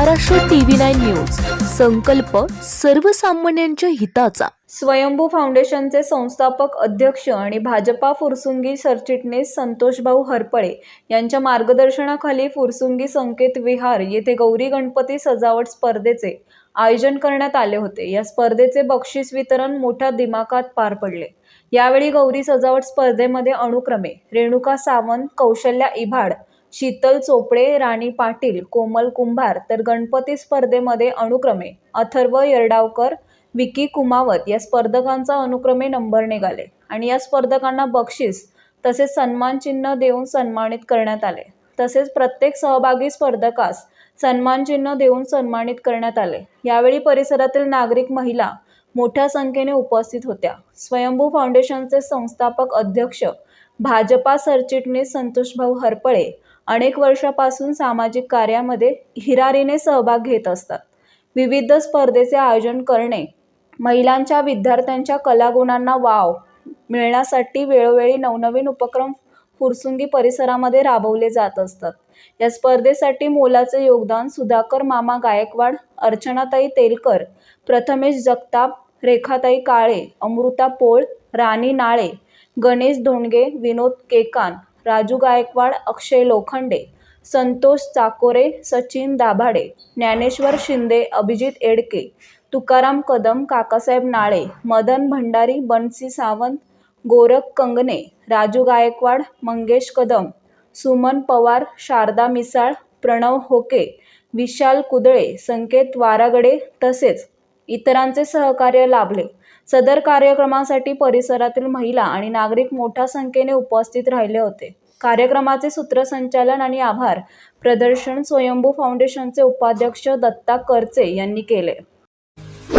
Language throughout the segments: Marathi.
Maharashtra TV nine news. संकल्प सर्वसामान्यांच्या हिताचा. स्वयंभू फाउंडेशनचे संस्थापक अध्यक्ष आणि भाजपा फुरसुंगी सरचिटणीस संतोषभाऊ हरपळे यांच्या मार्गदर्शनाखाली फुरसुंगी संकेत विहार येथे गौरी गणपती सजावट स्पर्धेचे आयोजन करण्यात आले होते. या स्पर्धेचे बक्षीस वितरण मोठ्या दिमाखात पार पडले. यावेळी गौरी सजावट स्पर्धेमध्ये अनुक्रमे रेणुका सावंत कौशल्या इभाड शीतल चोपडे राणी पाटील कोमल कुंभार तर गणपती स्पर्धेमध्ये अनुक्रमे अथर्व येरडावकर विकी कुमावत या स्पर्धकांचा अनुक्रमे नंबर निघाले आणि या स्पर्धकांना बक्षीस तसेच सन्मानचिन्ह देऊन सन्मानित करण्यात आले. तसेच प्रत्येक सहभागी स्पर्धकास सन्मानचिन्ह देऊन सन्मानित करण्यात आले. यावेळी परिसरातील नागरिक महिला मोठ्या संख्येने उपस्थित होत्या. स्वयंभू फाउंडेशनचे संस्थापक अध्यक्ष भाजपा सरचिटणीस संतोषभाऊ हरपळे अनेक वर्षापासून सामाजिक कार्यामध्ये हिरारीने सहभाग घेत असतात. विविध स्पर्धेचे आयोजन करणे महिलांच्या विद्यार्थ्यांच्या कलागुणांना वाव मिळण्यासाठी वेळोवेळी नवनवीन उपक्रम फुरसुंगी परिसरामध्ये राबवले जात असतात. या स्पर्धेसाठी मोलाचे योगदान सुधाकर मामा गायकवाड अर्चनाताई तेलकर प्रथमेश जगताप रेखाताई काळे अमृता पोळ राणी नाळे गणेश धोंडगे विनोद केकान राजू गायकवाड अक्षय लोखंडे संतोष चाकोरे सचिन दाभाडे ज्ञानेश्वर शिंदे अभिजित एडके तुकाराम कदम काकासाहेब नाळे मदन भंडारी बन्सी सावंत गोरख कंगणे राजू गायकवाड मंगेश कदम सुमन पवार शारदा मिसाळ प्रणव होके विशाल कुदळे संकेत वारागडे तसेच इतरांचे सहकार्य लाभले. सदर कार्यक्रमासाठी परिसरातील महिला आणि नागरिक मोठ्या संख्येने उपस्थित राहिले होते. कार्यक्रमाचे सूत्रसंचालन आणि आभार प्रदर्शन स्वयंभू फाउंडेशनचे उपाध्यक्ष दत्ता करचे यांनी केले.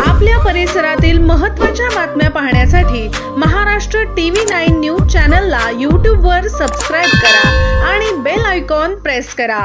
आपल्या परिसरातील महत्त्वाच्या बातम्या पाहण्यासाठी महाराष्ट्र टीव्ही नाईन न्यूज चॅनलला यूट्यूबवर सबस्क्राईब करा आणि बेल आयकॉन प्रेस करा.